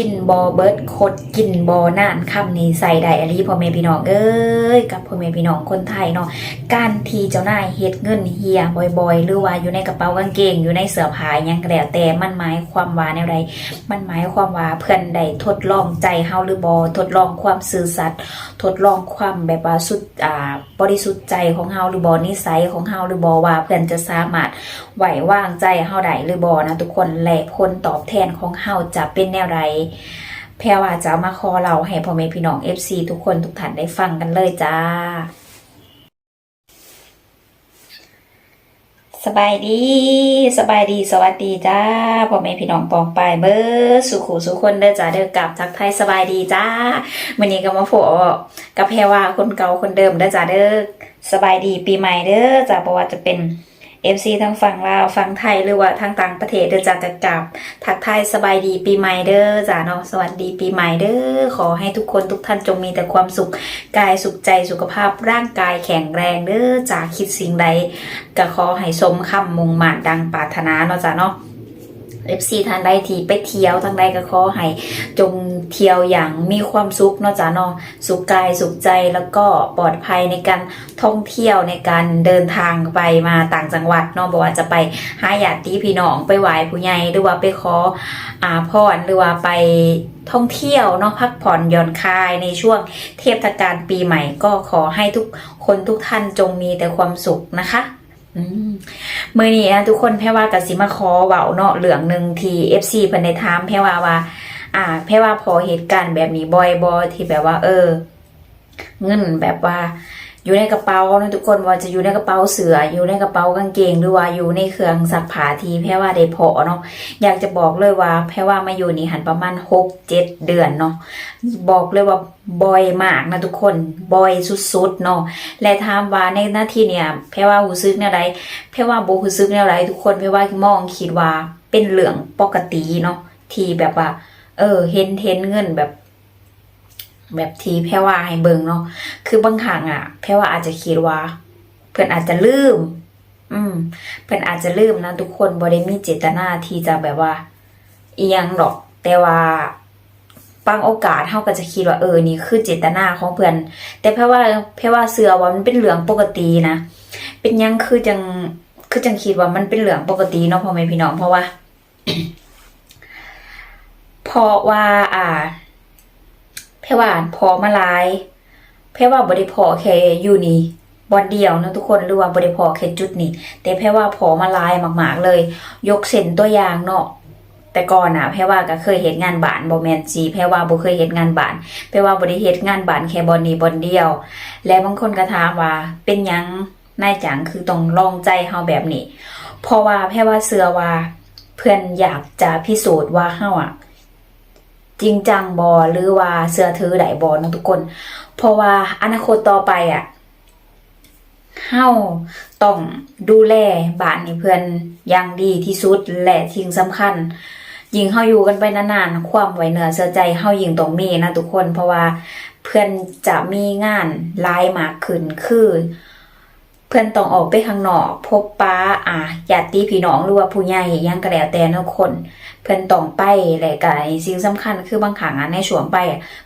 กินบอเบิร์ดคดกินบอนานคำนี้ใส่ได้อะลีพ่อแม่พี่น้องเอ้ยกับพ่อแม่พี่น้องคนไทยเนาะการทีเจ้านายเฮ็ดเงินเฮียบ่อยๆ หรือว่าอยู่ในกระเป๋ากางเกงอยู่ในเสื้อผ้ายังก็แล้วแต่มันหมายความว่าแนวใดมันหมายความว่าเพื่อนได้ทดลองใจเฮาหรือบ่ทดลองความซื่อสัตย์ทดลองความแบบว่าสุดอ่าบริสุทธิ์ใจของเฮาหรือบ่นิสัยของเฮาหรือบ่ว่าเพื่อนจะสามารถไหววางใจเฮาได้หรือบอนะทุกคนและผลตอบแทนของเฮาจะเป็นแนวไรแพรว่าจะเอามาคอเราให้พ่อแม่พี่น้อง FC ทุกคนทุกท่านได้ฟังกันเลยจ้า สบายดี สบายดีสวัสดีจ้าพ่อแม่พี่น้องปองปายเบอร์สุขุสุขคนเด้อจ้าเด้อกลับทักไทายสบายดีจ้าวันนี้ก็มาโผกับแพรวาคนเก่าคนเดิมเด้อจ้าเด้อสบายดีปีใหม่เด้อจ้าเพราะว่าจะเป็น FC ทั้งฝั่งลาวฝั่งไทยหรือว่าทางต่างประเทศเด้อจ้ากกลับทักทายสบายดีปีใหม่เด้อจ้าเนาะสวัสดีปีใหม่เด้อขอให้ทุกคนทุกท่านจงมีแต่ความสุขกายสุขใจสุขภาพร่างกายแข็งแรงเด้อจ้าคิดสิ่งใดก็ขอให้สมคำมุ่งมั่นดังปรารถนาเนาะจ้าเนาะ FC ทางใดที่ไปเที่ยวทางใดก็ขอให้จงเที่ยวอย่างมีความสุขเนาะจ้าเนาะสุขกายสุขใจแล้วก็ปลอดภัยในการท่องเที่ยวในการเดินทางไปมาต่างจังหวัดเนาะบอกว่าจะไปหาญาติพี่น้องไปไหว้ผู้ใหญ่หรือว่าไปขออาพรหรือว่าไปท่องเที่ยวเนาะพักผ่อนหย่อนคลายในช่วงเทศกาลปีใหม่ก็ขอให้ทุกคนทุกท่านจงมีแต่ความสุขนะคะ มมือนี้นะทุกคนแพ่ว่ากับสิมาคอเว้าเนาะเหลืองหนึ่งทีเอฟซีเพิ่นได้ถามแพ่ว่าว่า อ่า แพ่ว่าพอเหตุการณ์แบบนี้บ่อยบ่ที่แบบว่า เออ เงินแบบว่า อยู่ในกระเป๋านะทุกคนว่าจะอยู่ในกระเป๋าเสืออยู่ในกระเป๋ากางเกงหรือว่าอยู่ในเครื่องซักผ้าทีแพรว่าได้พอเนาะอยากจะบอกเลยว่าแพรว่ามาอยู่นี่หันประมาณหกเจ็ดเดือนเนาะบอกเลยว่าบ่อยมากนะทุกคนบ่อยสุดๆเนาะและถามว่าในหน้าที่เนี่ยแพรว่าหูซึกแนวใดเพราว่าโบคือซึกแนวไรทุกคนเพราว่ามองคิดว่าเป็นเรื่องปกติเนาะที่แบบว่า เออเห็นเห็นเงินแบบ แบบทีแพรว่าให้เบิงเนาะคือบางครั้งอะแพรว่าอาจจะคิดว่า เพื่อนอาจจะลืม อืม เพื่อนอาจจะลืมนะทุกคนบ่ได้มีเจตนาที่จะแบบว่าเอียงหรอก แต่ว่าบางโอกาสเฮาก็จะคิดว่าเออนี่คือเจตนาของเพื่อน แต่แพรว่าแพรว่าเสือว่ามันเป็นเรื่องปกตินะเป็นยังคือจังคือจังคิดว่ามันเป็นเรื่องปกติเนาะพ่อแม่พี่น้องเพราะว่าเพราะว่า อ่า เพราะว่าพอมาหลายเพราะว่าบ่ได้พอแค่อยู่นี่บอนเดียวเนาะทุกคนหรือว่าบ่ได้พอแค่จุดนี้แต่เพราะว่าพอมาลายมาก ๆ เลย ยกเส้นตัวอย่างเนาะแต่ก่อนน่ะเพราะว่าก็เคยเฮ็ดงานบานบ่แมนจีเพราะว่าบ่เคยเฮ็ดงานบานเพราะว่าบ่ได้เฮ็ดงานบานแค่บอนนี้บอนเดียว และบางคนก็ถามว่าเป็นยังนายจังคือต้องลองใจเฮาแบบนี้เพราะว่าแพ่ว่าเสือว่าเพื่อนอยากจะพิสูจน์ว่าเฮาอะ จริงจังบอหรือว่าเสื้อถือไดบอนะทุกคน เพราะว่าอนาคตต่อไปอะเฮาต้องดูแลบ้านให้เพื่อนอย่างดีที่สุดและทิ้งสำคัญยิ่งเฮาอยู่กันไปนานๆความไว้เนื้อเชื่อใจเฮายิ่งต้องมีนะทุกคน เพราะว่าเพื่อนจะมีงานหลายมากขึ้นคือ เพื่อนต้องออกไปข้างนอก พบป้าอะญาติพี่น้องหรือว่าผู้ใหญ่ยังก็แล้วแต่ทุกคน เพื่อนต้องไปและก็สิ่งสำคัญคือบางครั้งในช่วงไป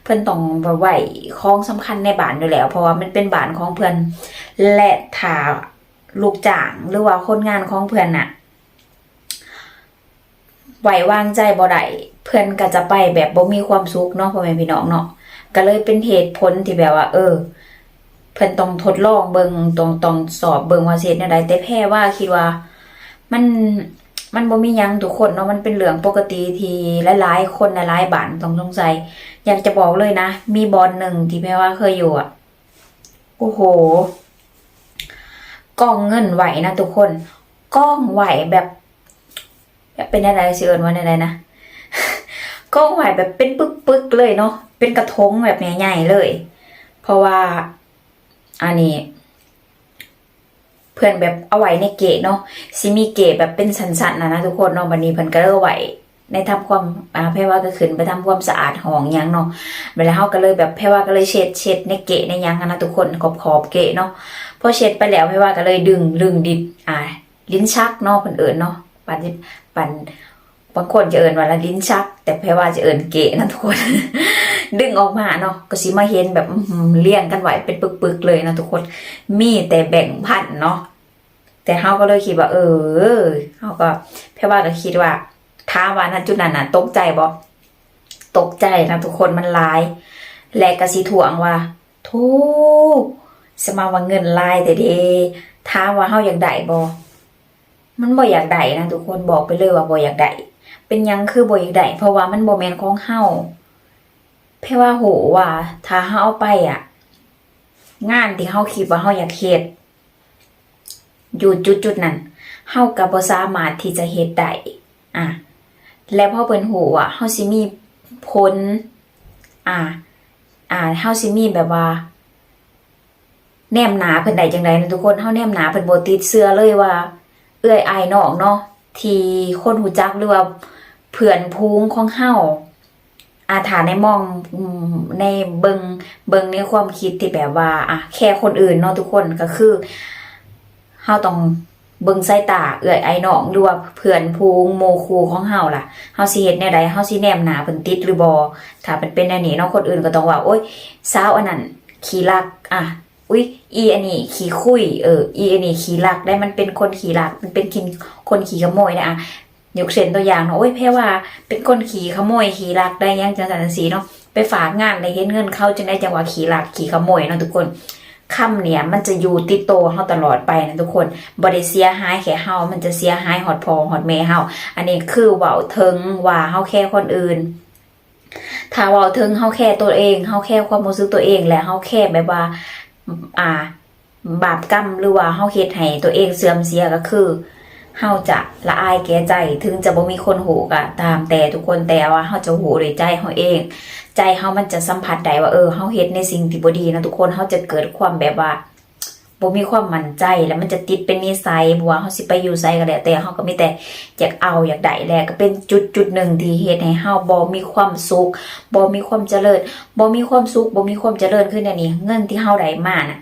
เพื่อนต้องไหว้ของสำคัญในบ้านอยู่แล้ว เพราะว่ามันเป็นบ้านของเพื่อนและถ้าลูกจ้างหรือว่าคนงานของเพื่อนน่ะไหววางใจบ่ได้เพื่อนก็จะไปแบบบ่มีความสุขเนาะพ่อแม่พี่น้องเนาะก็เลยเป็นเหตุผลที่แบบว่า เออ เพิ่นต้องทดลองเบิงต้องต้องสอบเบิงว่าสิเฮ็ดแนวใดแต่แพ้ว่าคิดว่า มันมันบ่มียังทุกคนเนาะมันเป็นเรื่องปกติที่หลายๆคนหลายๆบ้านต้องสงสัยอยากจะบอกเลยนะ มีบอลหนึ่งที่แพ้ว่าเคยอยู่อะโอ้โหกล้องเงินไหวนะทุกคนกล้องไหวแบบแบบเป็นอะไรสิเอิญว่าอะไรนะกล้องไหวแบบเป็นปึกๆเลยเนาะเป็นกระทงแบบใหญ่ๆเลย เพราะว่า อันนี้ เพื่อนแบบเอาไว้ในเกะเนาะซิมีเกะแบบเป็นสันๆนะนะทุกคนเนาะวันนี้เพื่อนก็เลยเอาไว้ในทำความอ่าแพ่ว่าก็ขึ้นไปทำความสะอาดห้องยังเนาะเวลาเฮาก็เลยแบบแพ่ว่าก็เลยเช็ดเช็ดในเกะในยังอะนะทุกคนขอบขอบเกะเนาะพอเช็ดไปแล้วแพ่ว่าก็เลยดึงดึงดินอ่าลิ้นชักเนาะเพิ่นเอิญเนาะปั่นปั่น บางคนจะเอินว่าละลิ้นชัก แต่แพรว่าจะเอินเก๋นะทุกคน ดึงออกมาเนาะก็สิมาเห็นแบบเลี้ยงกันไหวเป็นปึกๆเลยนะทุกคน มีแต่แบ่งพันเนาะแต่เฮาก็เลยคิดว่า เออเฮาก็แพรว่าก็คิดว่าท้ามว่าณจุดนั้นน่ะตกใจบ่ตกใจนะทุกคนมันลาย และก็สิถ่วงว่าทูสมาว่าเงินลายแต่เดท้าว่าเฮาอยากได้บ่มันบ่อยากได้นะทุกคนบอกไปเลยว่าบ่อยากได้ เป็นยังคือบ่อยากได้เพราะว่ามันบ่แมนของเฮาเพราะว่าโหว่าถ้าเฮาเอาไปอะ งานที่เฮาคิดว่าเฮาอยากเฮ็ดอยู่จุดๆนั้นเฮาก็บ่สามารถที่จะเฮ็ดได้อะและพอเพิ่นโหว่าเฮาสิมีผลอะอ่าเฮาสิมีแบบว่า แนมหนาเพิ่นได้จังไดนะทุกคนเฮาแนมหนาเพิ่นบ่ติดเสื้อเลยว่า เอื้อยอายน้องเนาะที่คนหูจักหรือว่า เพื่อนพูงของเฮาอาถาในมองในเบิงเบิงในความคิดที่แบบว่าอะแค่คนอื่นเนาะทุกคนก็คือเฮาต้องเบิงสายตาเอื้อยไอ้น้องหรือว่าเพื่อนพูงโมคูของเฮาล่ะเฮาสิเฮ็ดแนวใดเฮาสิแนมหนาเพิ่นติดหรือบ่ถ้าเป็นเป็นแนวนี้เนาะคนอื่นก็ต้องว่าโอ๊ยสาวอันนั้นขี้รักอะอุ๊ยอีอันนี้ขี้คุยเอออีอันนี้ขี้รักได้มันเป็นคนขี้รักมันเป็นคนคนขี้ขโมยนะอะ ยกเช่นตัวอย่างเนาะโอ้ยแพ่ว่าเป็นคนขี่ขโมยขี่ลักได้ยังจังสันสีเนาะไปฝากงานได้เห็นเงินเข้าจึงได้จังหวะขี่ลักขี่ขโมยเนาะทุกคนคำเนี่ยมันจะอยู่ติดโตวเฮาตลอดไปนะทุกคนบ่ได้เสียหายแค่เฮามันจะเสียหายหอดพอหอดแม่เฮาอันนี้คือเว้าถึงว่าเฮาแค่คนอื่นถ้าเว้าถึงเฮาแค่ตัวเองเฮาแค่ความรู้สึกตัวเองและเฮาแค่แบบว่า อ่า บาปกรรมหรือว่าเฮาเฮ็ดให้ตัวเองเสื่อมเสียก็คือ เฮาจะละอายแก่ใจถึงจะบ่มีคนหูก็ตามแต่ทุกคนแต่ว่าเฮาจะหูด้วยใจเฮาเอง ใจเฮามันจะสัมผัสได้ว่าเออเฮาเฮ็ดในสิ่งที่บ่ดีนะทุกคนเฮาจะเกิดความแบบว่าบ่มีความมั่นใจแล้วมันจะติดเป็นนิสัยบ่ว่าเฮาสิไปอยู่ไสก็แล้วแต่เฮาก็มีแต่อยากเอาอยากได้แลก็เป็นจุดจุดหนึ่งที่เฮ็ดให้เฮาบ่มีความสุขบ่มีความเจริญบ่มีความสุขบ่มีความเจริญขึ้นอันนี้ เงินที่เฮาได้มาน่ะ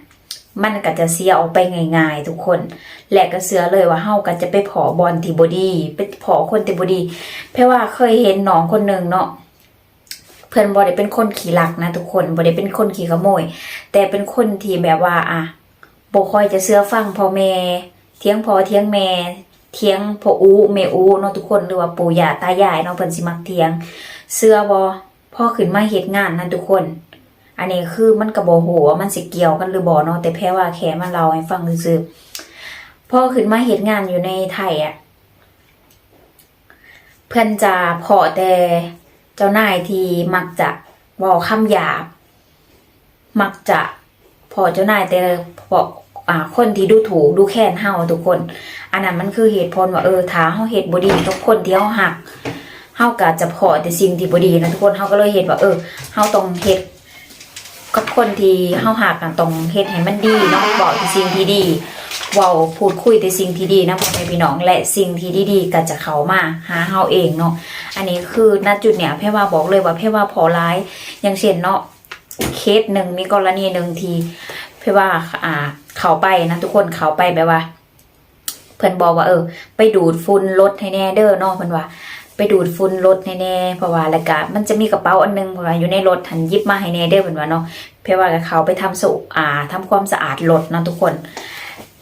มันก็จะเสียออกไปง่ายๆ ทุกคน แหละก็เสือเลยว่าเฮาก็จะไปผอบอลที่บดีไปผอคนที่บดี เพราะว่าเคยเห็นน้องคนหนึ่งเนาะเพื่อนบ่ได้เป็นคนขี้ลักนะ ทุกคนบ่ได้เป็นคนขี้ขโมย แต่เป็นคนที่แบบว่า อะบ่ค่อยจะเชื่อฟังพ่อแม่เถียงพอเถียงแม่เถียงพ่ออูแม่อูเนาะทุกคนหรือว่าปู่ย่าตายายเนาะเพิ่นสิมักเถียงเชื่อบ่พ่อขึ้นมาเฮ็ดงานนะทุกคน อันนี้คือมันก็บ่ฮู้ว่ามันสิเกี่ยวกันหรือบ่เนาะแต่แค่ว่าแค่มาเล่าให้ฟังซื่อพ่อขึ้นมาเฮ็ดงานอยู่ในไทยอะ เพื่อนจะพอแต่เจ้านายที่มักจะเว้าคำหยาบ มักจะพอเจ้านายแต่พออ่าคนที่ดูถูกดูแค้นเฮาทุกคน อันนั้นมันคือเหตุผลว่าเออถ้าเฮาเฮ็ดบ่ดีกับคนที่เฮาหักเฮาก็จะพอแต่สิ่งที่บดีนะทุกคนเฮาก็เลยเฮ็ดว่าเออเฮาต้องเฮ็ด กับคนที่เฮาหักกันต้องเฮ็ดให้มันดีเนาะบอกแต่สิ่งที่ดีเว้าพูดคุยแต่สิ่งที่ดีนะพ่อแม่พี่น้องและสิ่งที่ดีๆก็จะเข้ามาหาเฮาเองเนาะอันนี้คือณจุดเนี้ยแพ่ว่าบอกเลยว่าแพ่ว่าพอร้ายอย่างเช่นเนาะเคสหนึ่งมีกรณีหนึ่งที่แพ่ว่าอ่าเขาไปนะทุกคนเขาไปแบบว่าเพิ่อนบอกว่าเออ ไปดูดฝุ่นรถให้แน่เด้อเนาะเพิ่อนว่า ไปดูดฝุ่นรถแน่ๆเพราะว่าแล้วก็มันจะมีกระเป๋าอันหนึงเพราะว่าอยู่ในรถหันยิบมาให้แน่เด้อเพิ่นว่าเนาะเพื่อว่าเขาไปทำสุอ่าทำความสะอาดรถเนาะทุกคน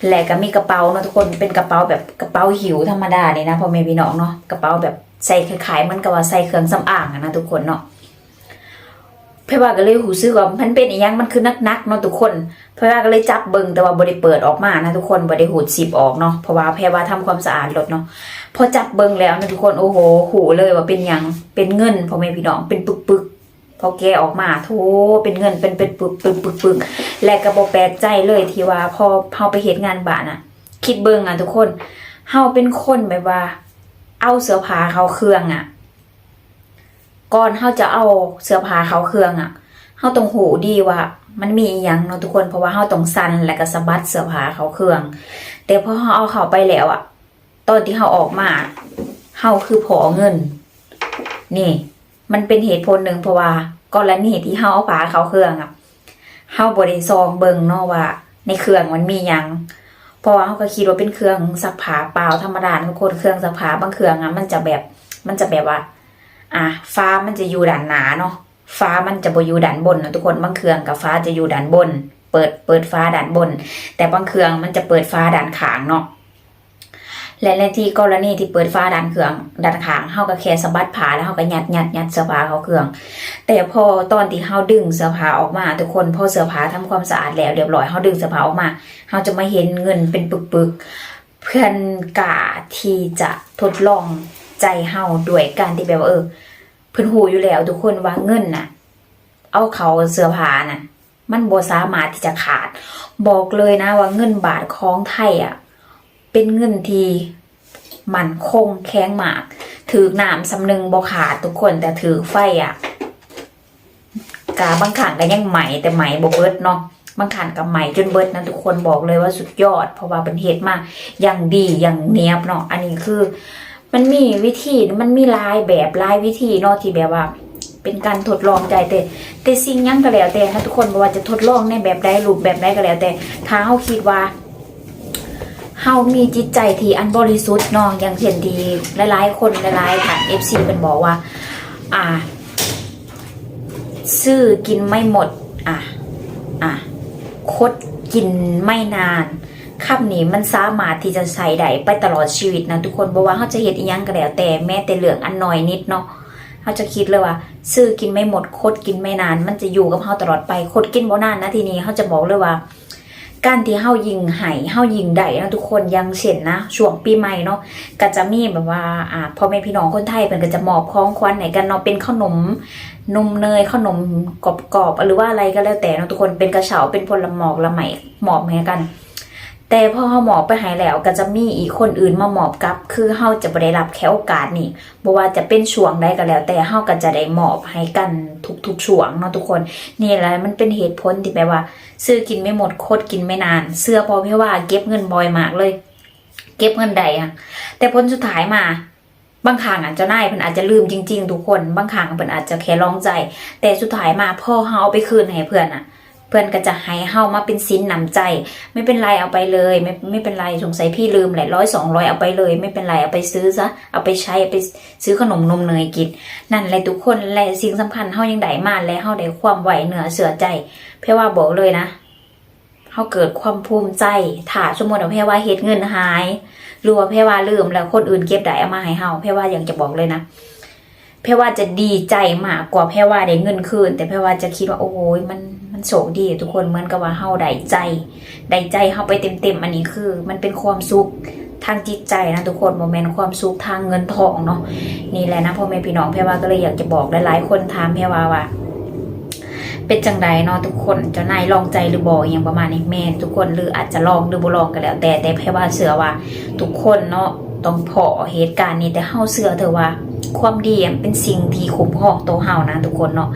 และก็มีกระเป๋าเนาะทุกคนเป็นกระเป๋าแบบกระเป๋าหิวธรรมดาเนี่ยนะพ่อแม่พี่น้องเนาะกระเป๋าแบบใส่คล้ายๆมันก็ว่าใส่เครื่องสำอางนะทุกคนเนาะ เพราะว่าก็เลยหูซื้อว่ามันเป็นอีหยังมันคือนักๆเนาะทุกคนเพราะว่าก็เลยจับเบิงแต่ว่าบ่ได้เปิดออกมานะทุกคนบ่ได้หูดสิบออกเนาะเพราะว่าแพรว่าทำความสะอาดรถเนาะพอจับเบิงแล้วนะทุกคนโอ้โหหูเลยว่าเป็นหยังเป็นเงินพ่อแม่พี่น้องเป็นปึกๆพอแกออกมาโถเป็นเงินเป็นเป็นปึกปึกปึกปึกและก็บ่แปลกใจเลยที่ว่าพอเฮาไปเฮ็ดงานบ้านน่ะคิดเบิงอะทุกคนเฮาเป็นคนแบบว่า เอาเสื้อผ้าเขาเครื่องอะ ก่อนเฮาจะเอาเสื้อผ้าเขาเครื่องอะเฮาต้องหูดีว่า มันมีอีหยังเนาะทุกคนเพราะว่าเฮาต้องสั่นและก็สะบัดเสื้อผ้าเขาเครื่อง แต่พอเฮาเอาเขาไปแล้วอะตอนที่เฮาออกมาเฮาคือพอเงิน นี่ มันเป็นเหตุผลหนึ่งเพราะว่ากรณีที่เฮาเอาผ้าเขาเครื่องอะเฮาบ่ได้ซองเบิ่งเนาะว่า ในเครื่องมันมีหยังเพราะว่าเขาก็คิดว่าเป็นเครื่องซักผ้าเปล่าธรรมดาทุกคนเครื่องซักผ้าบางเครื่องอะมันจะแบบมันจะแบบว่า อะฟ้ามันจะอยู่ด้านหนาเนาะฟ้ามันจะบ่อยู่ด้านบนนะทุกคนบางเครื่องกับฟ้าจะอยู่ด้านบน เปิดเปิดฟ้าด้านบน แต่บางเครื่องมันจะเปิดฟ้าด้านขางเนาะและในที่กรณีที่เปิดฟ้าด้านเครื่องด้านขางเฮาก็แค่สะบัดผาแล้วเฮาก็ยัดยัดยัดเสื้อผ้าเขาเครื่อง แต่พอตอนที่เฮาดึงเสื้อผ้าออกมา ทุกคนพอเสื้อผ้าทำความสะอาดแล้วเรียบร้อยเฮาดึงเสื้อผ้าออกมาเฮาจะมาเห็นเงินเป็นปึกๆเพื่อนกาที่จะทดลอง ใจเฮาด้วยการที่แบบว่าเออเพิ่นหูอยู่แล้วทุกคนว่าเงินน่ะ เอาเขาเสื้อผ้าน่ะ มันบ่สามารถที่จะขาด บอกเลยนะว่าเงินบาทของไทยอะ เป็นเงินที่มันคงแข็งมาก ถือหน้ำสำนึงบ่ขาดทุกคนแต่ถือไฟอะกาบางขังก็ยังใหม่แต่ใหม่บ่เบิดเนาะบางขันกับใหม่จนเบิดนะทุกคนบอกเลยว่าสุดยอด เพราะว่าเป็นเฮ็ดมากอย่างดีอย่างเนียบเนาะอันนี้คือ มันมีวิธีมันมีลายแบบลายวิธีเนาะที่แบบว่า เป็นการทดลองใจแต่แต่สิ่งยังก็แล้วแต่นะทุกคนบ่ว่าจะทดลองในแบบใดรูปแบบใดก็แล้ว แต่ถ้าเฮาคิดว่าเฮามีจิตใจที่อันบริสุทธิ์เนาะอย่างเช่นทีหลายๆคนหลายๆท่าน FC เป็นบอกว่า อ่า ซื้อกินไม่หมด อะอะคดกินไม่นาน คำนี้มันสามารถที่จะใส่ได้ไปตลอดชีวิตนะทุกคนบอกว่าเขาจะเห็ดอีหยังก็แล้วแต่แม้แต่เหลืองอันน้อยนิดเนาะเขาจะคิดเลยว่าซื้อกินไม่หมดคดกินไม่นาน มันจะอยู่กับเขาตลอดไปคดกินบ่นานนะทีนี้เขาจะบอกเลยว่า การที่เฮายิงไห่เฮายิงได้นะทุกคนยังเช่นนะช่วงปีใหม่เนาะก็จะมีแบบว่าอ่าพ่อแม่พี่น้องคนไทยเพิ่นก็จะมอบของขวัญให้กันเนาะเป็นขนมนมเนยขนมกรอบๆหรือว่าอะไรก็แล้วแต่เนาะทุกคนเป็นกระเฉาเป็นผลหมอกละไหมหมอบให้กัน แต่พอเฮาหมอบไปหายแล้วก็จะมีอีกคนอื่นมาหมอบกลับ คือเฮาจะบ่ได้รับแค่โอกาสนี่บ่ว่าจะเป็นช่วงใดก็แล้ว แต่เฮาก็จะได้หมอบให้กันทุกๆช่วงเนาะทุกคน นี่แหละมันเป็นเหตุผลที่แบบว่า ซื้อกินไม่หมดโคตรกินไม่นาน เสื้อพอเพราะว่าเก็บเงินบ่อยมากเลย เก็บเงินใดอะแต่ผลสุดท้ายมาบางครั้งอะเจ้านายเพิ่นอาจจะลืมจริง ๆ ทุกคน บางครั้งเพิ่นอาจจะแค่ลองใจ แต่สุดท้ายมาพ่อเฮาเอาไปคืนให้เพื่อนอะ เพื่อนก็จะให้เฮามาเป็นสินนำใจ ไม่เป็นไรเอาไปเลย ไม่ไม่เป็นไรสงสัยพี่ลืมแหละร้อยสองร้อยเอาไปเลย ไม่เป็นไรเอาไปซื้อซะเอาไปใช้เอาไปซื้อขนมนมเนยกินนั่นแหละทุกคนและสิ่งสำคัญเฮายังได้มาและเฮาได้ความไหวเหนือเสือใจเพราะว่าบอกเลยนะเฮาเกิดความภูมิใจถ้าสมมติว่าเพว่าเฮ็ดเงินหายหรือว่าเพว่าลืมแล้วคนอื่นเก็บได้เอามาให้เฮาเพว่าอยากจะบอกเลยนะเพว่าจะดีใจมากกว่าเพว่าได้เงินคืน แต่เพว่าจะคิดว่าโอ้ยมัน โชคดีทุกคนเหมือนกับว่าเฮาได้ใจได้ใจเฮาไปเต็มๆอันนี้คือ มันเป็นความสุขทางจิตใจนะทุกคนโมเมนต์ความสุขทางเงินทองเนาะนี่แหละนะพ่อแม่พี่น้องเพว่าก็เลยอยากจะบอกหลายๆคนถามเพว่าว่า เป็นจังใดเนาะทุกคนเจ้านายลองใจหรือบ่อย่างประมาณนี้แม่นทุกคนหรืออาจจะลองหรือบ่ลองก็แล้ว แต่แต่แค่ว่าเสือว่า ทุกคนเนาะต้องพอเหตุการณ์นี้แต่เฮาเสือเถอะว่า ความดีเป็นสิ่งที่คุ้มครองตัวเฮานะทุกคนเนาะ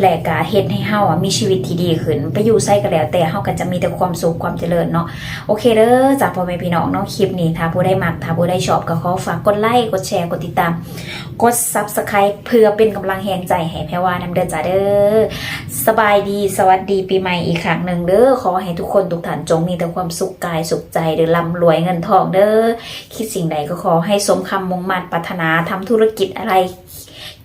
และก็เฮ็ดให้เฮาอะมีชีวิตที่ดีขึ้น ไปอยู่ไสก็แล้ว แต่เฮาก็จะมีแต่ความสุขความเจริญเนาะโอเคเด้อจากพ่อแม่พี่น้องเนาะคลิปนี้ถ้าผู้ใดมักถ้าผู้ใดชอบก็ขอฝากกดไลค์กดแชร์กดติดตาม กด Subscribe เพื่อเป็นกำลังแรงใจให้แพรว่านำเด้อจ้าเด้อสบายดีสวัสดีปีใหม่อีกครั้งหนึ่งเด้อขอให้ทุกคนทุกท่านจงมีแต่ความสุขกายสุขใจเด้อร่ำรวยเงินทองเด้อคิดสิ่งใดก็ขอให้สมคำมุ่งมั่นปรารถนาทำธุรกิจอะไร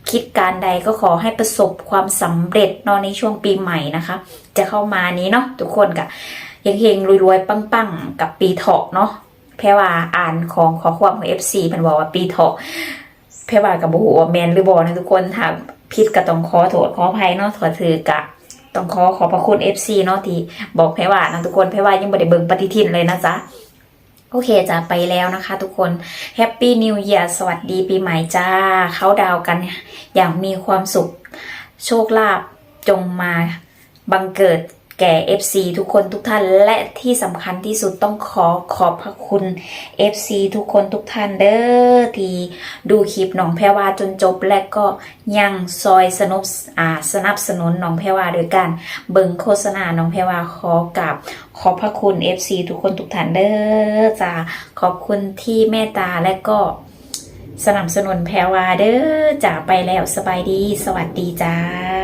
คิดการใดก็ขอให้ประสบความสำเร็จนอนในช่วงปีใหม่นะคะ จะเข้ามานี้เนาะทุกคนกะยังเฮงรวยๆ ปังๆ กับปีเถาะเนาะแพรว่าอ่านของขอความของ FC มันบอกว่าปีเถาะเพรว่ากับบูว่าแมนหรือบอนะทุกคนถ้าผิดก็ต้องขอโทษขออภัยเนาะถอดถือกะต้องขอขอบพระคุณ FC เนาะที่บอกเพรว่านะทุกคนเพรว่ายังบ่ได้เบิ่งปฏิทินเลยนะจ๊ะ โอเคจะไปแล้วนะคะทุกคนแฮปปี้นิวเยร์สวัสดีปีใหม่จ้า เขาดาวกันอย่างมีความสุข โชคลาภจงมาบังเกิด แก่ FC ทุกคนทุกท่านและที่สำคัญที่สุดต้องขอขอบพระคุณ FC ทุกคนทุกท่านเด้อที่ดูคลิปน้องแพรวาจนจบ และก็ยังซอยสนุบอ่าสนับสนุนน้องแพรวาโดยการเบิ่งโฆษณาน้องแพรวาขอกับขอบพระคุณ FC ทุกคนทุกท่านเด้อจ้าขอบคุณที่เมตตาและก็สนับสนุนแพรวาเด้อจาไปแล้วสบายดี สวัสดีจ้า